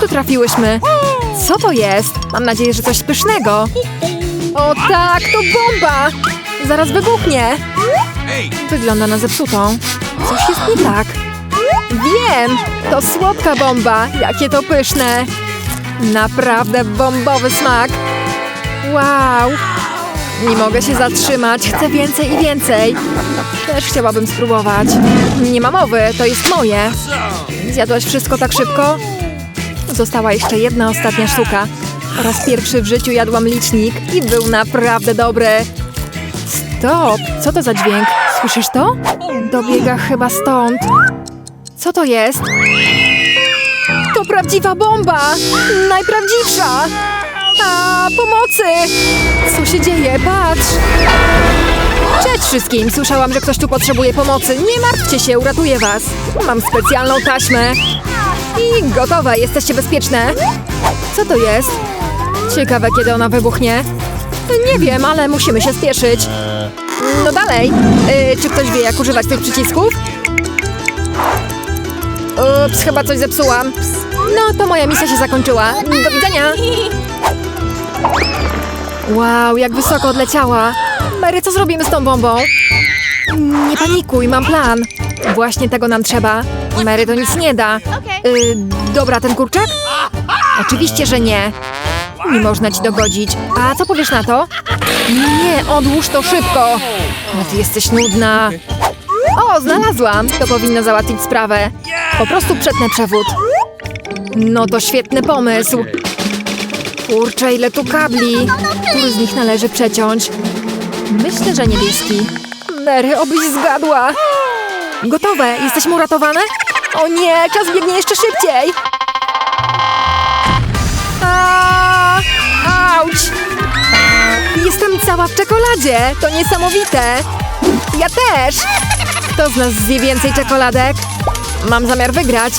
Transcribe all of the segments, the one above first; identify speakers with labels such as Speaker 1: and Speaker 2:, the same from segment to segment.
Speaker 1: Tu trafiłyśmy? Co to jest? Mam nadzieję, że coś pysznego. O tak, to bomba! Zaraz wybuchnie. Wygląda na zepsutą. Coś jest nie tak. Wiem! To słodka bomba. Jakie to pyszne. Naprawdę bombowy smak. Wow! Nie mogę się zatrzymać. Chcę więcej i więcej. Też chciałabym spróbować. Nie ma mowy, to jest moje. Zjadłaś wszystko tak szybko? Została jeszcze jedna ostatnia sztuka. Po raz pierwszy w życiu jadłam licznik i był naprawdę dobry. Stop! Co to za dźwięk? Słyszysz to? Dobiega chyba stąd. Co to jest? To prawdziwa bomba! Najprawdziwsza! A, pomocy! Co się dzieje? Patrz! Cześć wszystkim! Słyszałam, że ktoś tu potrzebuje pomocy. Nie martwcie się, uratuję was. Mam specjalną taśmę. I gotowe, jesteście bezpieczne. Co to jest? Ciekawe, kiedy ona wybuchnie. Nie wiem, ale musimy się spieszyć. No dalej. Yy, czy ktoś wie, jak używać tych przycisków? Ups, chyba coś zepsułam. No, to moja misja się zakończyła. Do widzenia. Wow, jak wysoko odleciała. Mary, co zrobimy z tą bombą? Nie panikuj, mam plan. Właśnie tego nam trzeba. Mary to nic nie da. Y, dobra, ten kurczak? Oczywiście, że nie. Nie można ci dogodzić. A co powiesz na to? Nie, odłóż to szybko. No ty jesteś nudna. O, znalazłam. To powinno załatwić sprawę. Po prostu przetnę przewód. No to świetny pomysł. Kurczę, ile tu kabli. Który z nich należy przeciąć? Myślę, że niebieski. Mary, obyś zgadła. Gotowe. Jesteśmy uratowane? O nie, czas biegnie jeszcze szybciej. A, auć! Jestem cała w czekoladzie. To niesamowite. Ja też. Kto z nas zje więcej czekoladek? Mam zamiar wygrać.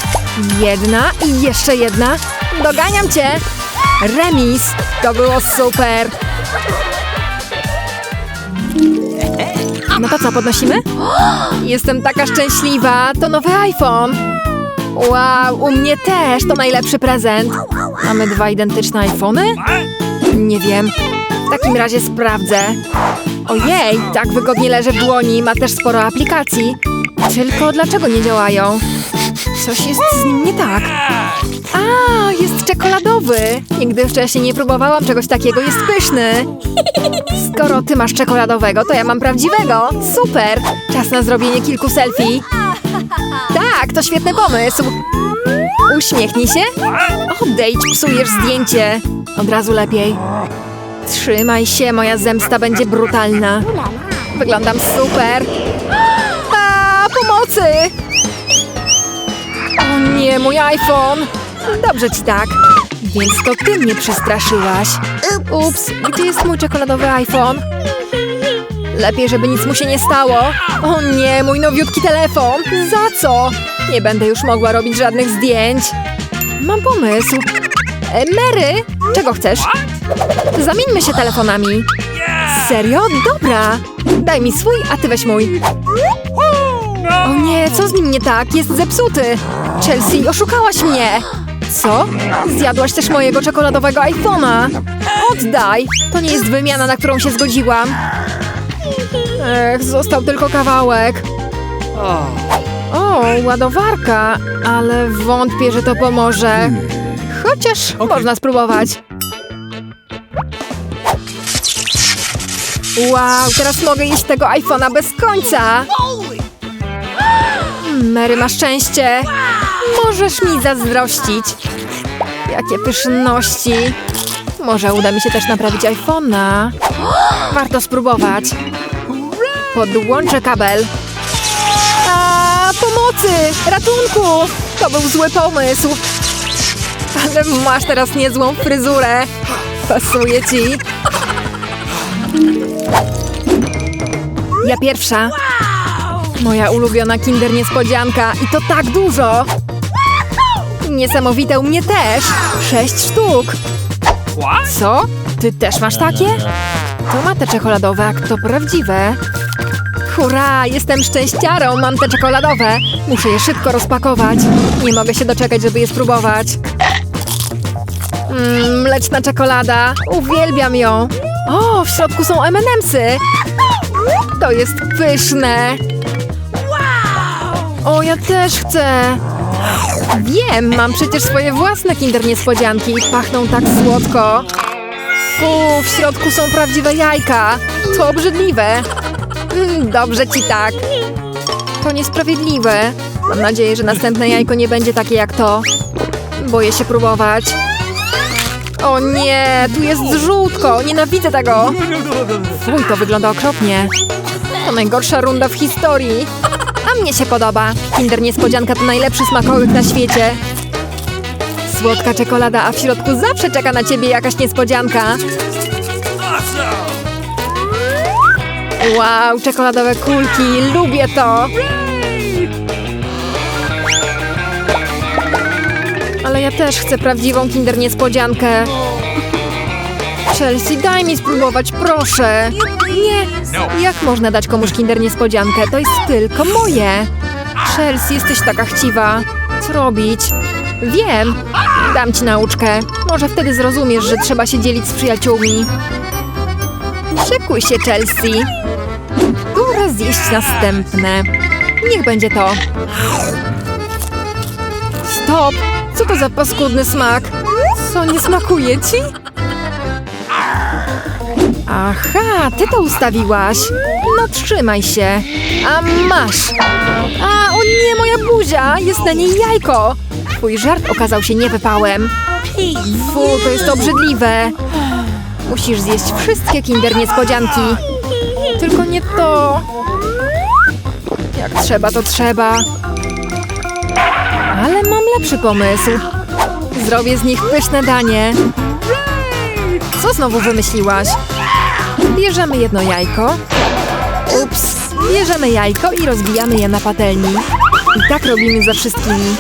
Speaker 1: Jedna i jeszcze jedna. Doganiam cię. Remis. To było super. No to co, podnosimy? Jestem taka szczęśliwa. To nowy iPhone. Wow, u mnie też. To najlepszy prezent. Mamy dwa identyczne iPhony? Nie wiem. W takim razie sprawdzę. Ojej, tak wygodnie leży w dłoni. Ma też sporo aplikacji. Tylko dlaczego nie działają? Coś jest z nim nie tak. A, jest czekoladowy. Nigdy wcześniej nie próbowałam czegoś takiego. Jest pyszny. Skoro ty masz czekoladowego, to ja mam prawdziwego. Super. Czas na zrobienie kilku selfie. Tak, to świetny pomysł. Uśmiechnij się. Odejdź, psujesz zdjęcie. Od razu lepiej. Trzymaj się, moja zemsta będzie brutalna. Wyglądam super. A, pomocy! O nie, mój iPhone! Dobrze ci tak. Więc to ty mnie przestraszyłaś. Ups, gdzie jest mój czekoladowy iPhone? Lepiej, żeby nic mu się nie stało. O nie, mój nowiutki telefon. Za co? Nie będę już mogła robić żadnych zdjęć. Mam pomysł. E, Mary, czego chcesz? Zamieńmy się telefonami. Serio? Dobra. Daj mi swój, a ty weź mój. O nie, co z nim nie tak? Jest zepsuty. Chelsea, oszukałaś mnie. Co? Zjadłaś też mojego czekoladowego iPhone'a. Oddaj. To nie jest wymiana, na którą się zgodziłam. Ech, został tylko kawałek. O, ładowarka, ale wątpię, że to pomoże. Chociaż można spróbować. Wow, teraz mogę jeść tego iPhone'a bez końca. Mm, Mary ma szczęście. Możesz mi zazdrościć. Jakie pyszności. Może uda mi się też naprawić iPhone'a. Warto spróbować. Podłączę kabel. A, pomocy! Ratunku! To był zły pomysł. Ale masz teraz niezłą fryzurę. Pasuje ci. Ja pierwsza. Moja ulubiona kinder niespodzianka. I to tak dużo. Niesamowite u mnie też. Sześć sztuk. Co? Ty też masz takie? To ma te czekoladowe, jak to prawdziwe. Hurra, jestem szczęściarą, mam te czekoladowe. Muszę je szybko rozpakować. Nie mogę się doczekać, żeby je spróbować. Mmm, mleczna czekolada. Uwielbiam ją. O, w środku są M&M'sy. To jest pyszne. O, ja też chcę. Wiem, mam przecież swoje własne kinder niespodzianki. Pachną tak słodko. Fu, w środku są prawdziwe jajka. To obrzydliwe. Mm, dobrze ci tak. To niesprawiedliwe. Mam nadzieję, że następne jajko nie będzie takie jak to. Boję się próbować. O nie, tu jest żółtko. Nienawidzę tego. Fuj, to wygląda okropnie. To najgorsza runda w historii. A mnie się podoba. Kinder Niespodzianka to najlepszy smakołyk na świecie. Słodka czekolada, a w środku zawsze czeka na ciebie jakaś niespodzianka. Wow, czekoladowe kulki, lubię to! Ale ja też chcę prawdziwą Kinder Niespodziankę. Chelsea, daj mi spróbować, proszę. Nie, jak można dać komuś Kinder Niespodziankę? To jest tylko moje. Chelsea, jesteś taka chciwa. Co robić? Wiem. Dam ci nauczkę. Może wtedy zrozumiesz, że trzeba się dzielić z przyjaciółmi. Szykuj się, Chelsea. Pora zjeść następne. Niech będzie to. Stop! Co to za paskudny smak? Co, nie smakuje ci? Aha, ty to ustawiłaś. No trzymaj się. A masz. A, o nie, moja buzia! Jest na niej jajko. Twój żart okazał się niewypałem. Fu, to jest obrzydliwe. Musisz zjeść wszystkie kinder niespodzianki. Tylko nie to. Jak trzeba, to trzeba. Ale mam lepszy pomysł. Zrobię z nich pyszne danie. Co znowu wymyśliłaś? Bierzemy jedno jajko. Ups. Bierzemy jajko i rozbijamy je na patelni. I tak robimy ze wszystkimi.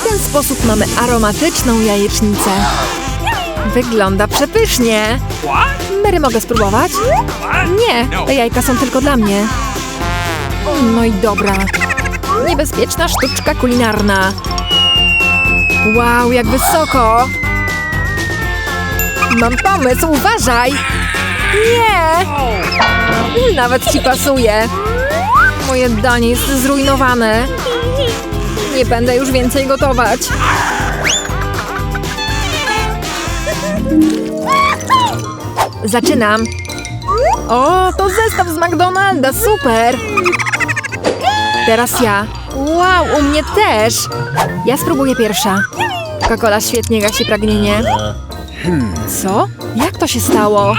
Speaker 1: W ten sposób mamy aromatyczną jajecznicę. Wygląda przepysznie. Mary, mogę spróbować? Nie, te jajka są tylko dla mnie. No i dobra. Niebezpieczna sztuczka kulinarna. Wow, jak wysoko! Mam pomysł, uważaj! Nie! Nawet ci pasuje. Moje danie jest zrujnowane. Nie będę już więcej gotować. Zaczynam. O, to zestaw z McDonalda, super! Teraz ja. Wow, u mnie też! Ja spróbuję pierwsza. Coca-Cola świetnie gasi pragnienie. Co? Jak to się stało?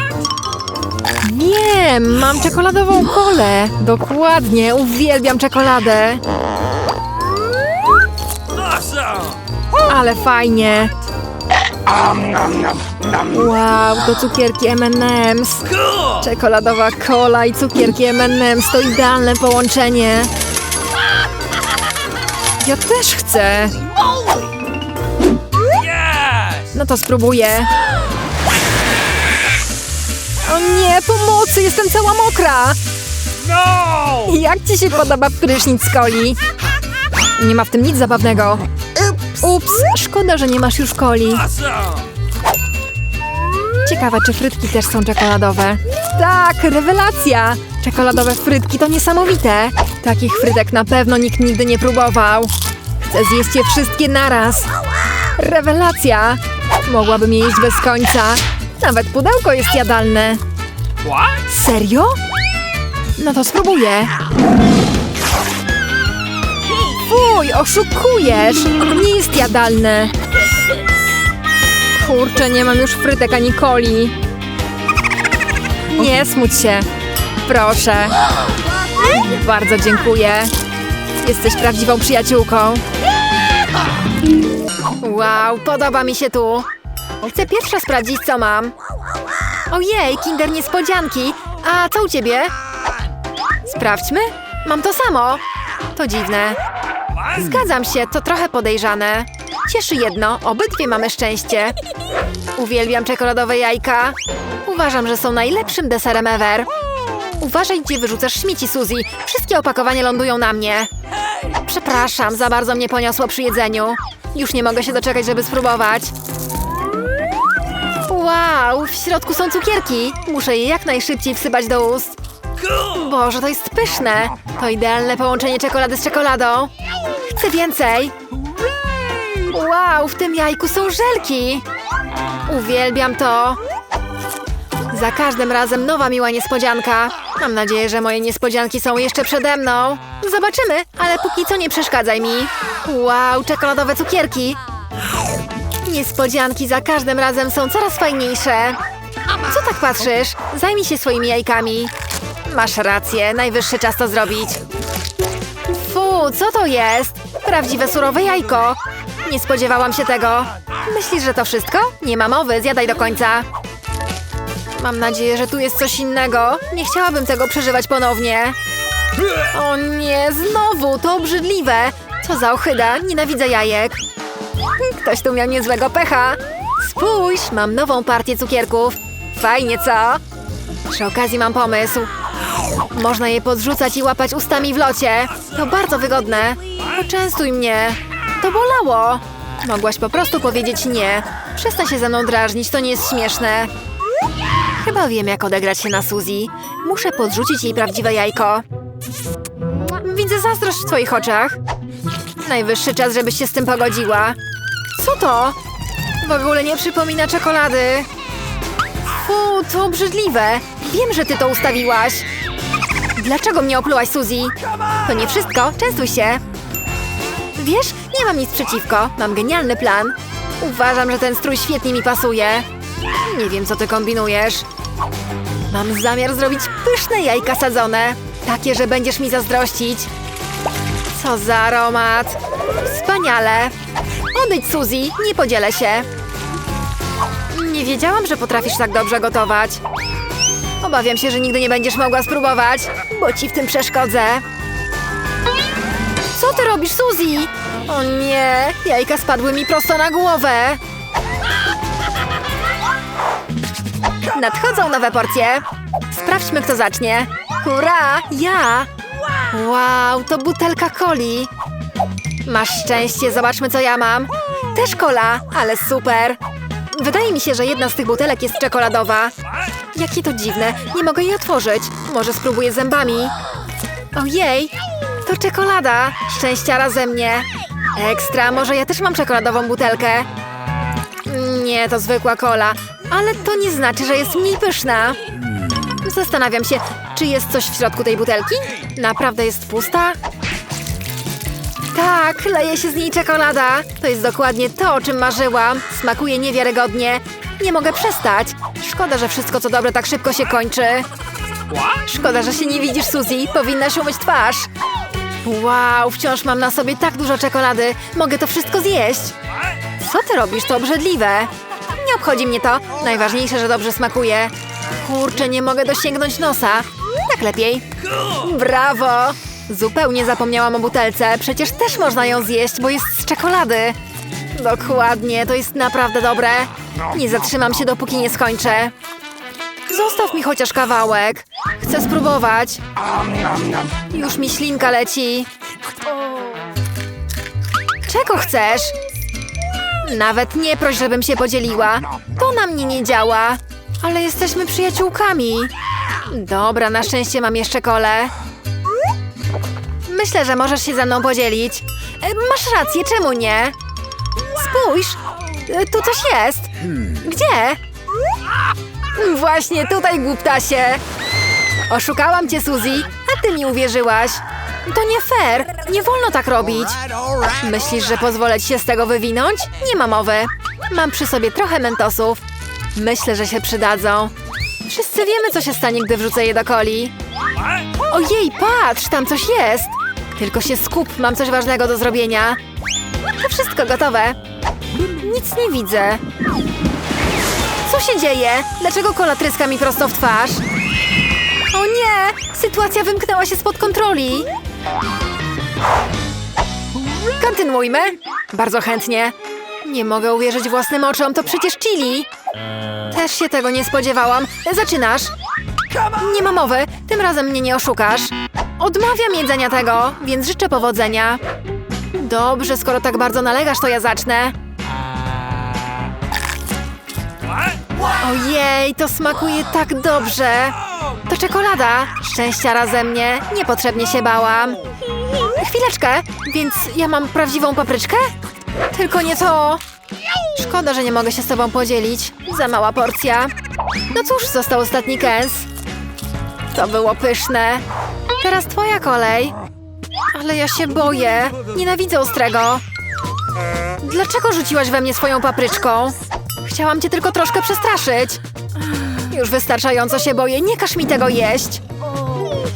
Speaker 1: Wiem, mam czekoladową kolę. Dokładnie, uwielbiam czekoladę. Ale fajnie. Wow, to cukierki M&M's. Czekoladowa kola i cukierki M&M's to idealne połączenie. Ja też chcę. No to spróbuję. O nie, pomocy, jestem cała mokra. Jak ci się podoba prysznic z coli? Nie ma w tym nic zabawnego. Ups, szkoda, że nie masz już coli. Ciekawe, czy frytki też są czekoladowe. Tak, rewelacja! Czekoladowe frytki to niesamowite. Takich frytek na pewno nikt nigdy nie próbował. Chcę zjeść je wszystkie naraz. Rewelacja! Mogłabym je jeść bez końca. Nawet pudełko jest jadalne. Serio? No to spróbuję. Fuj, oszukujesz! Nie jest jadalne. Kurczę, nie mam już frytek ani coli. Nie smuć się. Proszę. Bardzo dziękuję. Jesteś prawdziwą przyjaciółką. Wow, podoba mi się tu. Chcę pierwsza sprawdzić, co mam. Ojej, kinder niespodzianki. A co u ciebie? Sprawdźmy. Mam to samo. To dziwne. Zgadzam się, to trochę podejrzane. Cieszy jedno, obydwie mamy szczęście. Uwielbiam czekoladowe jajka. Uważam, że są najlepszym deserem ever. Uważaj, gdzie wyrzucasz śmieci, Suzy. Wszystkie opakowania lądują na mnie. Przepraszam, za bardzo mnie poniosło przy jedzeniu. Już nie mogę się doczekać, żeby spróbować. Wow, w środku są cukierki. Muszę je jak najszybciej wsypać do ust. Boże, to jest pyszne. To idealne połączenie czekolady z czekoladą. Chcę więcej. Wow, w tym jajku są żelki. Uwielbiam to. Za każdym razem nowa miła niespodzianka. Mam nadzieję, że moje niespodzianki są jeszcze przede mną. Zobaczymy, ale póki co nie przeszkadzaj mi. Wow, czekoladowe cukierki. Niespodzianki za każdym razem są coraz fajniejsze. Co tak patrzysz? Zajmij się swoimi jajkami. Masz rację, najwyższy czas to zrobić. Fu, co to jest? Prawdziwe surowe jajko. Nie spodziewałam się tego. Myślisz, że to wszystko? Nie ma mowy, zjadaj do końca. Mam nadzieję, że tu jest coś innego. Nie chciałabym tego przeżywać ponownie. O nie, znowu, to obrzydliwe. Co za ochyda, nienawidzę jajek. Ktoś tu miał niezłego pecha. Spójrz, mam nową partię cukierków. Fajnie, co? Przy okazji mam pomysł. Można je podrzucać i łapać ustami w locie. To bardzo wygodne. Poczęstuj mnie. To bolało. Mogłaś po prostu powiedzieć nie. Przestań się ze mną drażnić, to nie jest śmieszne. Chyba wiem, jak odegrać się na Suzy. Muszę podrzucić jej prawdziwe jajko. Widzę zazdrość w twoich oczach. Najwyższy czas, żebyś się z tym pogodziła. Co to? W ogóle nie przypomina czekolady. Fu, to obrzydliwe. Wiem, że ty to ustawiłaś. Dlaczego mnie oplułaś, Suzy? To nie wszystko, częstuj się. Wiesz, nie mam nic przeciwko. Mam genialny plan. Uważam, że ten strój świetnie mi pasuje. Nie wiem, co ty kombinujesz. Mam zamiar zrobić pyszne jajka sadzone. Takie, że będziesz mi zazdrościć. Co za aromat. Wspaniale. Odejdź, Suzy, nie podzielę się. Nie wiedziałam, że potrafisz tak dobrze gotować. Obawiam się, że nigdy nie będziesz mogła spróbować, bo ci w tym przeszkodzę. Co ty robisz, Suzy? O nie, jajka spadły mi prosto na głowę. Nadchodzą nowe porcje. Sprawdźmy, kto zacznie. Hurra, ja! Wow, to butelka coli. Masz szczęście, zobaczmy, co ja mam. Też kola, ale super. Wydaje mi się, że jedna z tych butelek jest czekoladowa. Jakie to dziwne, nie mogę jej otworzyć. Może spróbuję zębami. Ojej, to czekolada. Szczęściara ze mnie. Ekstra, może ja też mam czekoladową butelkę. Nie, to zwykła kola, ale to nie znaczy, że jest mniej pyszna. Zastanawiam się, czy jest coś w środku tej butelki? Naprawdę jest pusta? Tak, leje się z niej czekolada. To jest dokładnie to, o czym marzyłam. Smakuje niewiarygodnie. Nie mogę przestać. Szkoda, że wszystko co dobre tak szybko się kończy. Szkoda, że się nie widzisz, Suzy. Powinnaś umyć twarz. Wow, wciąż mam na sobie tak dużo czekolady. Mogę to wszystko zjeść. Co ty robisz? To obrzydliwe. Nie obchodzi mnie to. Najważniejsze, że dobrze smakuje. Kurczę, nie mogę dosięgnąć nosa. Tak lepiej. Brawo! Zupełnie zapomniałam o butelce. Przecież też można ją zjeść, bo jest z czekolady. Dokładnie, to jest naprawdę dobre. Nie zatrzymam się, dopóki nie skończę. Zostaw mi chociaż kawałek. Chcę spróbować. Już mi ślinka leci. Czego chcesz? Nawet nie proś, żebym się podzieliła. To na mnie nie działa. Ale jesteśmy przyjaciółkami. Dobra, na szczęście mam jeszcze kole. Myślę, że możesz się ze mną podzielić. E, Masz rację, czemu nie? Spójrz, e, tu coś jest. Gdzie? Właśnie tutaj, głuptasie. Oszukałam cię, Suzy, a ty mi uwierzyłaś. To nie fair, nie wolno tak robić. Myślisz, że pozwolę ci się z tego wywinąć? Nie ma mowy. Mam przy sobie trochę mentosów. Myślę, że się przydadzą. Wszyscy wiemy, co się stanie, gdy wrzucę je do coli. Ojej, patrz, tam coś jest. Tylko się skup, mam coś ważnego do zrobienia. To wszystko gotowe. Nic nie widzę. Co się dzieje? Dlaczego kola tryska mi prosto w twarz? O nie! Sytuacja wymknęła się spod kontroli. Kontynuujmy. Bardzo chętnie. Nie mogę uwierzyć własnym oczom, to przecież chili. Też się tego nie spodziewałam. Zaczynasz. Nie ma mowy, tym razem mnie nie oszukasz. Odmawiam jedzenia tego, więc życzę powodzenia. Dobrze, skoro tak bardzo nalegasz, to ja zacznę. Ojej, to smakuje tak dobrze. To czekolada. Szczęściara ze mnie. Niepotrzebnie się bałam. Chwileczkę, więc ja mam prawdziwą papryczkę? Tylko nie to. Szkoda, że nie mogę się z tobą podzielić. Za mała porcja. No cóż, został ostatni kęs. To było pyszne. Teraz twoja kolej. Ale ja się boję. Nienawidzę ostrego. Dlaczego rzuciłaś we mnie swoją papryczką? Chciałam cię tylko troszkę przestraszyć. Już wystarczająco się boję, nie każ mi tego jeść.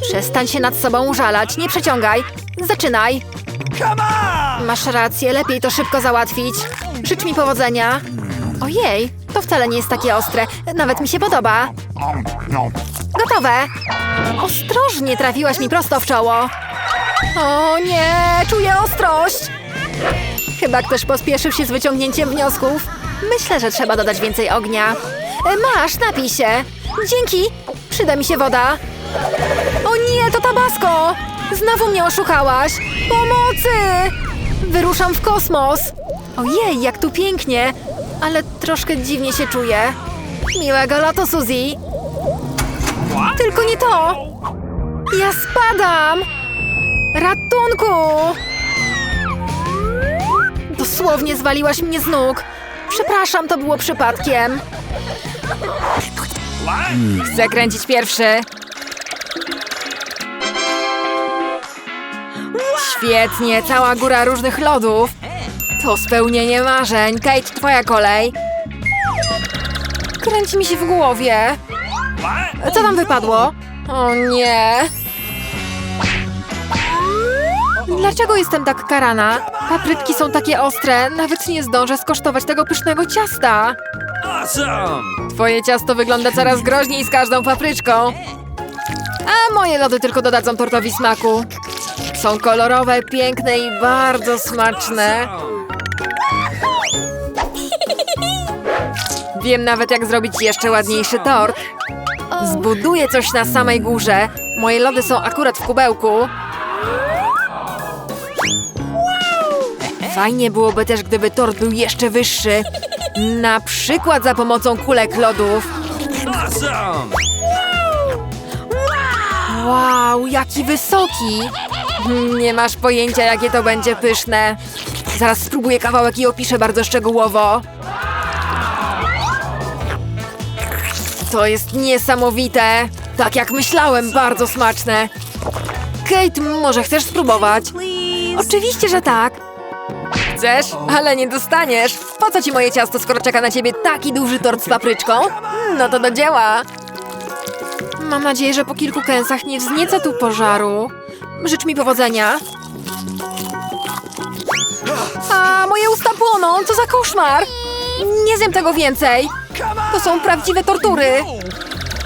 Speaker 1: Przestań się nad sobą użalać, nie przeciągaj. Zaczynaj. Masz rację, lepiej to szybko załatwić. Życz mi powodzenia. Ojej, to wcale nie jest takie ostre. Nawet mi się podoba. Gotowe. Ostrożnie trafiłaś mi prosto w czoło. O nie, czuję ostrość. Chyba ktoś pospieszył się z wyciągnięciem wniosków. Myślę, że trzeba dodać więcej ognia. E, Masz, napij się. Dzięki. Przyda mi się woda. O nie, to tabasco! Znowu mnie oszukałaś. Pomocy! Wyruszam w kosmos. Ojej, jak tu pięknie. Ale troszkę dziwnie się czuję. Miłego lotu, Suzy. Tylko nie to. Ja spadam. Ratunku! Dosłownie zwaliłaś mnie z nóg. Przepraszam, to było przypadkiem. Chcę kręcić pierwszy. Świetnie, cała góra różnych lodów. To spełnienie marzeń. Kate, twoja kolej. Kręci mi się w głowie. Co tam wypadło? O nie. Dlaczego jestem tak karana? Paprytki są takie ostre, nawet nie zdążę skosztować tego pysznego ciasta.
Speaker 2: Awesome!
Speaker 1: Twoje ciasto wygląda coraz groźniej z każdą papryczką. A moje lody tylko dodadzą tortowi smaku. Są kolorowe, piękne i bardzo smaczne. Wiem nawet jak zrobić jeszcze ładniejszy tort. Zbuduję coś na samej górze. Moje lody są akurat w kubełku. Fajnie byłoby też, gdyby tort był jeszcze wyższy. Na przykład za pomocą kulek lodów. Wow, jaki wysoki! Nie masz pojęcia, jakie to będzie pyszne. Zaraz spróbuję kawałek i opiszę bardzo szczegółowo. To jest niesamowite. Tak jak myślałem, bardzo smaczne. Kate, może chcesz spróbować? Oczywiście, że tak. Chcesz? Ale nie dostaniesz. Po co ci moje ciasto, skoro czeka na ciebie taki duży tort z papryczką? No to do dzieła. Mam nadzieję, że po kilku kęsach nie wznieca tu pożaru. Życz mi powodzenia. A, moje usta płoną, co za koszmar! Nie zjem tego więcej. To są prawdziwe tortury.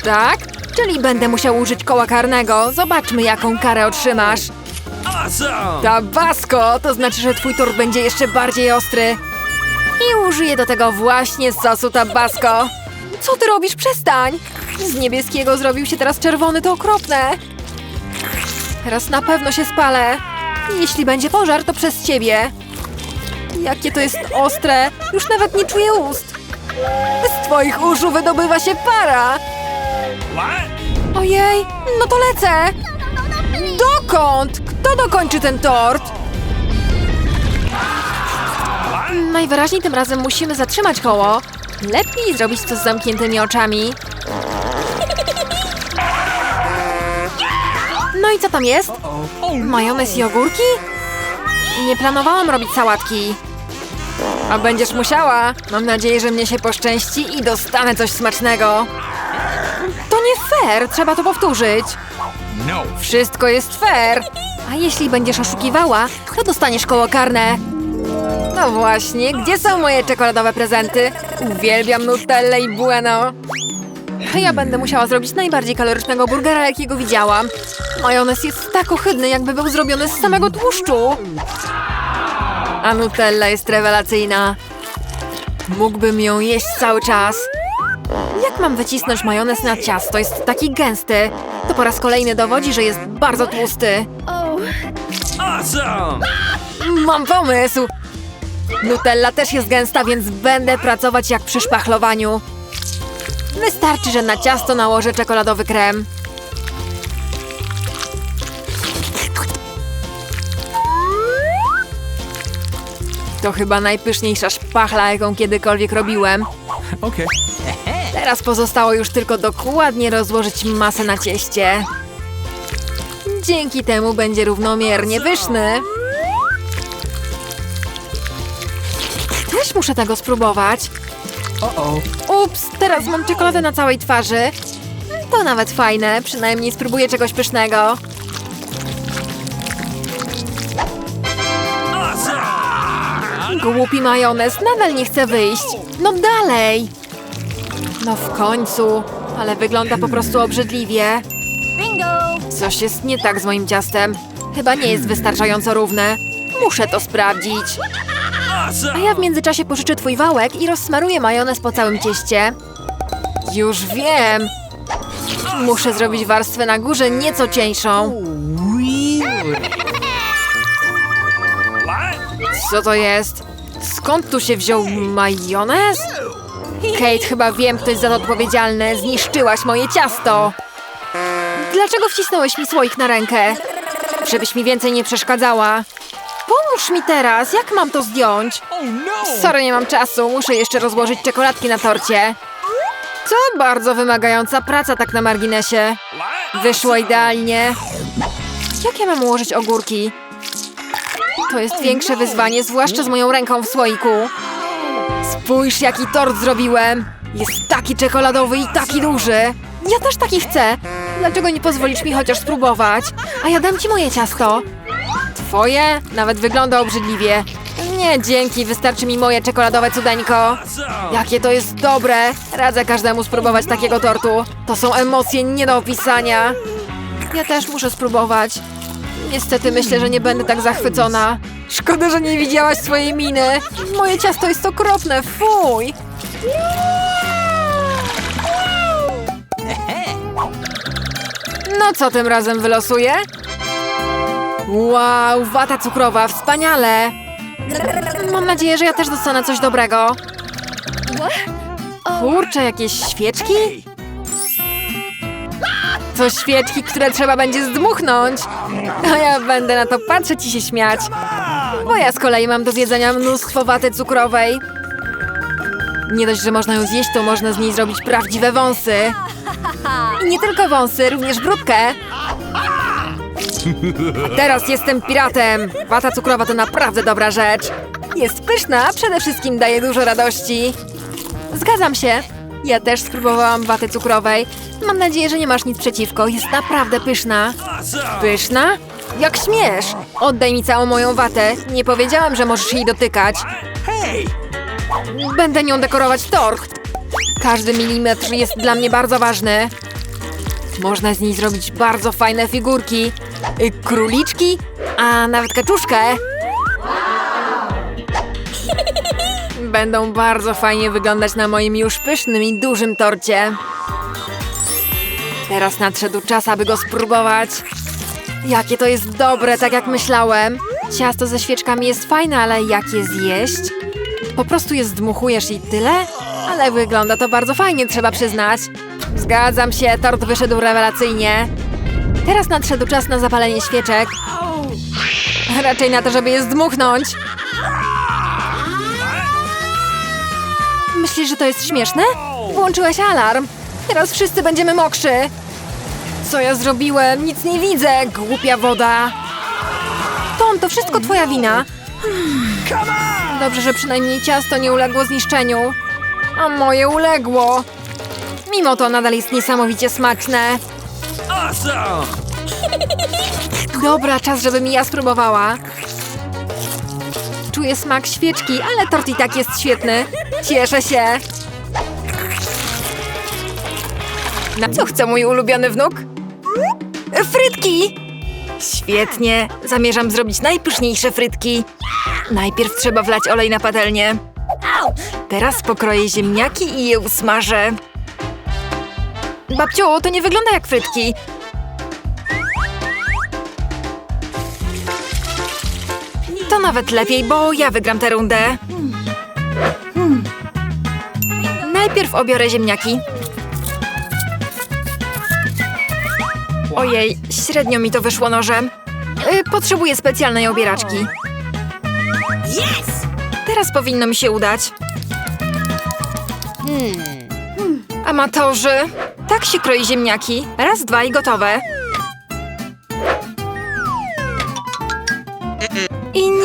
Speaker 1: Tak? Czyli będę musiał użyć koła karnego. Zobaczmy, jaką karę otrzymasz. Tabasco! To znaczy, że twój tort będzie jeszcze bardziej ostry. I użyję do tego właśnie sosu tabasco. Co ty robisz? Przestań! Z niebieskiego zrobił się teraz czerwony, to okropne. Teraz na pewno się spalę. Jeśli będzie pożar, to przez ciebie. Jakie to jest ostre. Już nawet nie czuję ust. Z twoich uszu wydobywa się para. Ojej, no to lecę! Dokąd? Kto dokończy ten tort? Najwyraźniej tym razem musimy zatrzymać koło. Lepiej zrobić to z zamkniętymi oczami. No i co tam jest? Majonez i ogórki? Nie planowałam robić sałatki. A będziesz musiała. Mam nadzieję, że mnie się poszczęści i dostanę coś smacznego. To nie fair, trzeba to powtórzyć.
Speaker 2: No.
Speaker 1: Wszystko jest fair. A jeśli będziesz oszukiwała, to dostaniesz koło karne. No właśnie, gdzie są moje czekoladowe prezenty? Uwielbiam Nutellę i Bueno. Ja będę musiała zrobić najbardziej kalorycznego burgera, jakiego widziałam. Majonez jest tak ohydny, jakby był zrobiony z samego tłuszczu. A Nutella jest rewelacyjna. Mógłbym ją jeść cały czas. Jak mam wycisnąć majonez na ciasto? Jest taki gęsty. To po raz kolejny dowodzi, że jest bardzo tłusty.
Speaker 2: Awesome!
Speaker 1: Mam pomysł! Nutella też jest gęsta, więc będę pracować jak przy szpachlowaniu. Wystarczy, że na ciasto nałożę czekoladowy krem. To chyba najpyszniejsza szpachla, jaką kiedykolwiek robiłem.
Speaker 2: Okay.
Speaker 1: Teraz pozostało już tylko dokładnie rozłożyć masę na cieście. Dzięki temu będzie równomiernie pyszny. Też muszę tego spróbować. Ups, teraz mam czekoladę na całej twarzy. To nawet fajne, przynajmniej spróbuję czegoś pysznego. Głupi majonez nadal nie chce wyjść. No dalej! No w końcu, ale wygląda po prostu obrzydliwie. Coś jest nie tak z moim ciastem. Chyba nie jest wystarczająco równe. Muszę to sprawdzić. A ja w międzyczasie pożyczę twój wałek i rozsmaruję majonez po całym cieście. Już wiem! Muszę zrobić warstwę na górze nieco cieńszą. Co to jest? Skąd tu się wziął majonez? Kate, chyba wiem, kto jest za to odpowiedzialny. Zniszczyłaś moje ciasto. Dlaczego wcisnąłeś mi słoik na rękę? Żebyś mi więcej nie przeszkadzała. Pomóż mi teraz, jak mam to zdjąć? Sorry, nie mam czasu, muszę jeszcze rozłożyć czekoladki na torcie. To bardzo wymagająca praca tak na marginesie. Wyszło idealnie. Jak ja mam ułożyć ogórki? To jest większe wyzwanie, zwłaszcza z moją ręką w słoiku. Spójrz, jaki tort zrobiłem. Jest taki czekoladowy i taki duży. Ja też taki chcę. Dlaczego nie pozwolisz mi chociaż spróbować? A ja dam ci moje ciasto. Twoje? Nawet wygląda obrzydliwie. Nie, dzięki, wystarczy mi moje czekoladowe cudeńko. Jakie to jest dobre! Radzę każdemu spróbować takiego tortu. To są emocje nie do opisania. Ja też muszę spróbować. Niestety myślę, że nie będę tak zachwycona. Szkoda, że nie widziałaś swojej miny. Moje ciasto jest okropne, fuj! No co tym razem wylosuję? Wow, wata cukrowa, wspaniale! Mam nadzieję, że ja też dostanę coś dobrego. Kurczę, jakieś świeczki? To świeczki, które trzeba będzie zdmuchnąć. A ja będę na to patrzeć i się śmiać. Bo ja z kolei mam do zjedzenia mnóstwo waty cukrowej. Nie dość, że można ją zjeść, to można z niej zrobić prawdziwe wąsy. I nie tylko wąsy, również brudkę. Teraz jestem piratem. Wata cukrowa to naprawdę dobra rzecz. Jest pyszna, a przede wszystkim daje dużo radości. Zgadzam się. Ja też spróbowałam waty cukrowej. Mam nadzieję, że nie masz nic przeciwko. Jest naprawdę pyszna. Pyszna? Jak śmiesz? Oddaj mi całą moją watę. Nie powiedziałam, że możesz jej dotykać.
Speaker 2: Hey!
Speaker 1: Będę nią dekorować tort. Każdy milimetr jest dla mnie bardzo ważny. Można z niej zrobić bardzo fajne figurki. Króliczki, a nawet kaczuszkę. Będą bardzo fajnie wyglądać na moim już pysznym i dużym torcie. Teraz nadszedł czas, aby go spróbować. Jakie to jest dobre, tak jak myślałem. Ciasto ze świeczkami jest fajne, ale jak je zjeść? Po prostu je zdmuchujesz i tyle? Ale wygląda to bardzo fajnie, trzeba przyznać. Zgadzam się, tort wyszedł rewelacyjnie. Teraz nadszedł czas na zapalenie świeczek. Raczej na to, żeby je zdmuchnąć. Myślisz, że to jest śmieszne? Włączyłeś alarm. Teraz wszyscy będziemy mokrzy. Co ja zrobiłem? Nic nie widzę, głupia woda. Tom, to wszystko twoja wina. Dobrze, że przynajmniej ciasto nie uległo zniszczeniu. A moje uległo. Mimo to nadal jest niesamowicie smaczne.
Speaker 2: Awesome!
Speaker 1: Dobra, czas, żebym ja spróbowała. Czuję smak świeczki, ale tort i tak jest świetny. Cieszę się. Na co chce mój ulubiony wnuk? Frytki! Świetnie. Zamierzam zrobić najpyszniejsze frytki. Najpierw trzeba wlać olej na patelnię. Teraz pokroję ziemniaki i je usmażę. Babciu, to nie wygląda jak frytki. To nawet lepiej, bo ja wygram tę rundę. Hmm. Najpierw obiorę ziemniaki. Ojej, średnio mi to wyszło nożem. Y, potrzebuję specjalnej obieraczki. Yes! Teraz powinno mi się udać. Hmm. Amatorzy, tak się kroi ziemniaki. Raz, dwa i gotowe.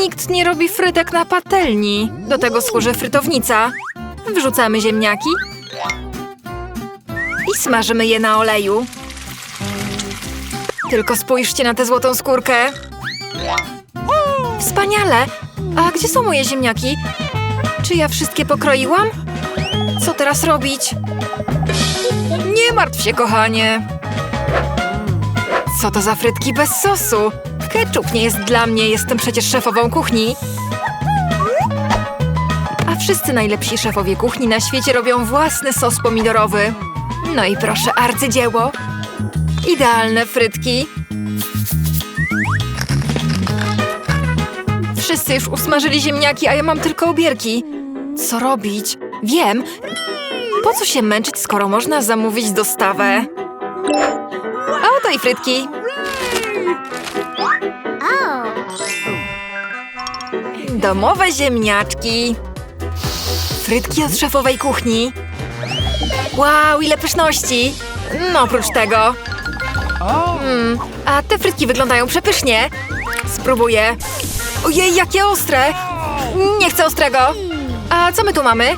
Speaker 1: Nikt nie robi frytek na patelni. Do tego służy frytownica. Wrzucamy ziemniaki i smażymy je na oleju. Tylko spójrzcie na tę złotą skórkę. Wspaniale! A gdzie są moje ziemniaki? Czy ja wszystkie pokroiłam? Co teraz robić? Nie martw się, kochanie. Co to za frytki bez sosu? Ketchup nie jest dla mnie, jestem przecież szefową kuchni. A wszyscy najlepsi szefowie kuchni na świecie robią własny sos pomidorowy. No i proszę, arcydzieło. Idealne frytki. Wszyscy już usmażyli ziemniaki, a ja mam tylko obierki. Co robić? Wiem. Po co się męczyć, skoro można zamówić dostawę? A oto i frytki. Domowe ziemniaczki. Frytki od szefowej kuchni. Wow, ile pyszności! No oprócz tego. Mm, a te frytki wyglądają przepysznie. Spróbuję. Ojej, jakie ostre! Nie chcę ostrego. A co my tu mamy?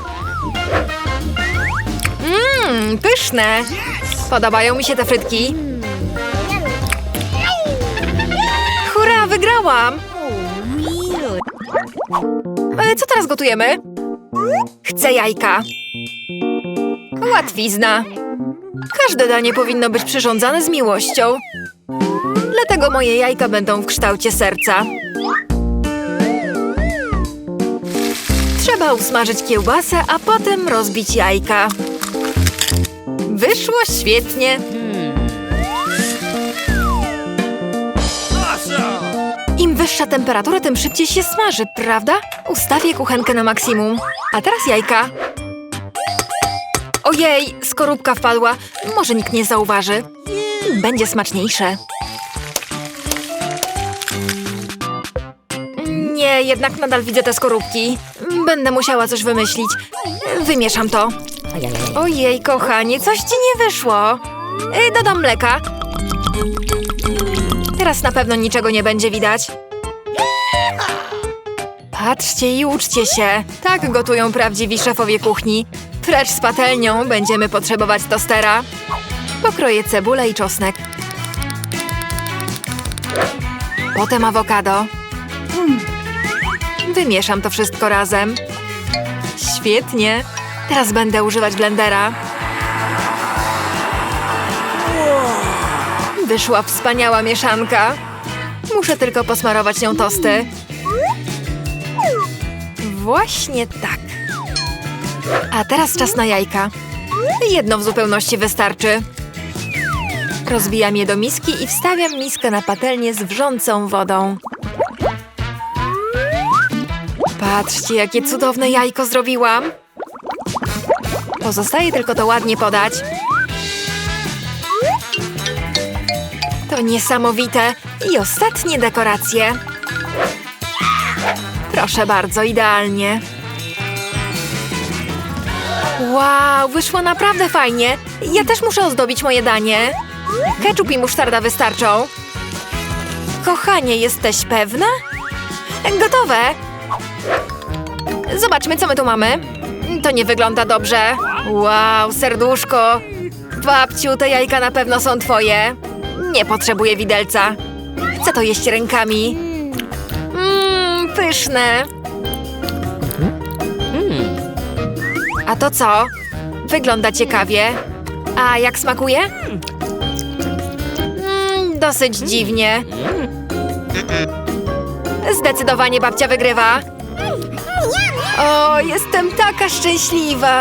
Speaker 1: Mmm, pyszne. Podobają mi się te frytki. Hurra, wygrałam! E, Co teraz gotujemy? Chcę jajka. Łatwizna. Każde danie powinno być przyrządzane z miłością. Dlatego moje jajka będą w kształcie serca. Trzeba usmażyć kiełbasę, a potem rozbić jajka. Wyszło świetnie. Wyższa temperatura, tym szybciej się smaży, prawda? Ustawię kuchenkę na maksimum. A teraz jajka. Ojej, skorupka wpadła. Może nikt nie zauważy. Będzie smaczniejsze. Nie, jednak nadal widzę te skorupki. Będę musiała coś wymyślić. Wymieszam to. Ojej, kochanie, coś ci nie wyszło. Dodam mleka. Teraz na pewno niczego nie będzie widać. Patrzcie i uczcie się. Tak gotują prawdziwi szefowie kuchni. Precz z patelnią, będziemy potrzebować tostera. Pokroję cebulę i czosnek. Potem awokado. Wymieszam to wszystko razem. Świetnie. Teraz będę używać blendera. Wyszła wspaniała mieszanka. Muszę tylko posmarować nią tosty. Właśnie tak. A teraz czas na jajka. Jedno w zupełności wystarczy. Rozbijam je do miski i wstawiam miskę na patelnię z wrzącą wodą. Patrzcie, jakie cudowne jajko zrobiłam. Pozostaje tylko to ładnie podać. To niesamowite. I ostatnie dekoracje. Proszę bardzo, idealnie. Wow, wyszło naprawdę fajnie. Ja też muszę ozdobić moje danie. Ketchup i musztarda wystarczą. Kochanie, jesteś pewna? Gotowe. Zobaczmy, co my tu mamy. To nie wygląda dobrze. Wow, serduszko. Babciu, te jajka na pewno są twoje. Nie potrzebuję widelca. Chcę to jeść rękami. Pyszne. A to co? Wygląda ciekawie. A jak smakuje? Mm, dosyć dziwnie. Zdecydowanie babcia wygrywa. O, jestem taka szczęśliwa.